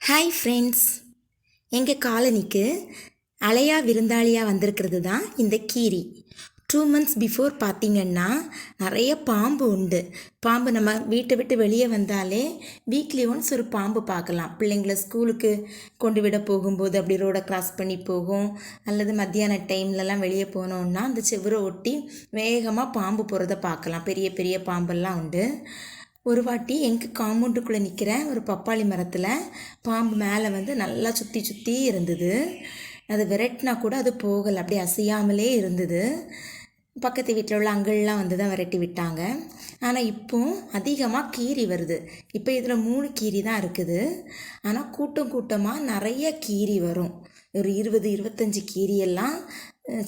Hi friends எங்கள் காலனிக்கு அலையா விருந்தாளியாக வந்திருக்கிறது தான் இந்த கீரி. டூ மந்த்ஸ் பிஃபோர் பார்த்தீங்கன்னா நிறைய பாம்பு உண்டு. பாம்பு நம்ம வீட்டை விட்டு வெளியே வந்தாலே வீக்லி ஒன்ஸ் ஒரு பாம்பு பார்க்கலாம். பிள்ளைங்கள ஸ்கூலுக்கு கொண்டு விட போகும்போது அப்படி ரோடை க்ராஸ் பண்ணி போகும். அல்லது மத்தியான டைம்லலாம் வெளியே போனோன்னா அந்த செவ்வரை ஒட்டி வேகமாக பாம்பு போகிறத பார்க்கலாம். பெரிய பெரிய பாம்பெல்லாம் உண்டு. ஒரு வாட்டி எங்கள் காம்பவுண்டுக்குள்ளே நிற்கிற ஒரு பப்பாளி மரத்தில் பாம்பு மேலே வந்து நல்லா சுற்றி சுற்றி இருந்தது. அது விரட்டினா கூட அது போகலை அப்படியே அசையாமலே இருந்தது. பக்கத்து வீட்டில் உள்ள அங்கிள்லாம் வந்து தான் விரட்டி விட்டாங்க. ஆனால் இப்போ அதிகமாக கீரி வருது. இப்போ இதில் மூணு கீரி தான் இருக்குது. ஆனால் கூட்டம் கூட்டமாக நிறைய கீரி வரும். ஒரு இருபது இருபத்தஞ்சி கீரியெல்லாம்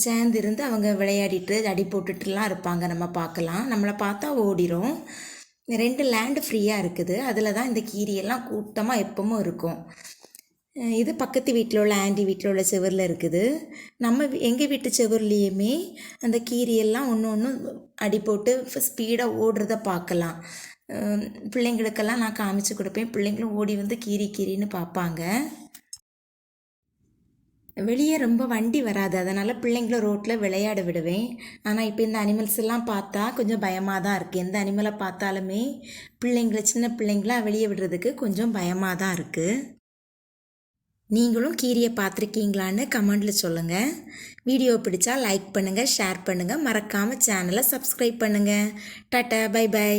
சேர்ந்து இருந்து அவங்க விளையாடிட்டு அடி போட்டுட்டுலாம் இருப்பாங்க. நம்ம பார்க்கலாம். நம்மளை பார்த்தா ஓடிரும். ரெண்டு லேண்டு ஃப்ரீயாக இருக்குது. அதில் தான் இந்த கீரியெல்லாம் கூட்டமாக எப்பவும் இருக்கும். இது பக்கத்து வீட்டில் உள்ள ஆண்டி வீட்டில் உள்ள செவரில் இருக்குது. நம்ம எங்கள் வீட்டு செவர்லேயுமே அந்த கீரியெல்லாம் ஒன்று ஒன்று அடி போட்டு ஸ்பீடாக ஓடுறத பார்க்கலாம் பிள்ளைங்களுக்கெல்லாம் நான் காமிச்சு கொடுப்பேன். பிள்ளைங்களும் ஓடி வந்து கீரி கீரின்னு பார்ப்பாங்க வெளியே ரொம்ப வண்டி வராது. அதனால் பிள்ளைங்கள ரோட்டில் விளையாட விடுவேன். ஆனால் இப்போ இந்த அனிமல்ஸ் எல்லாம் பார்த்தா கொஞ்சம் பயமாக தான் இருக்குது எந்த அனிமலை பார்த்தாலுமே பிள்ளைங்கள சின்ன பிள்ளைங்கள வெளியே விடுறதுக்கு கொஞ்சம் பயமாக தான் இருக்குது நீங்களும் கீரியை பார்த்துருக்கீங்களான்னு கமெண்டில் சொல்லுங்கள் வீடியோ பிடிச்சா லைக் பண்ணுங்கள் ஷேர் பண்ணுங்கள் மறக்காமல் சேனலை சப்ஸ்கிரைப் பண்ணுங்கள் டாட்டா பை பை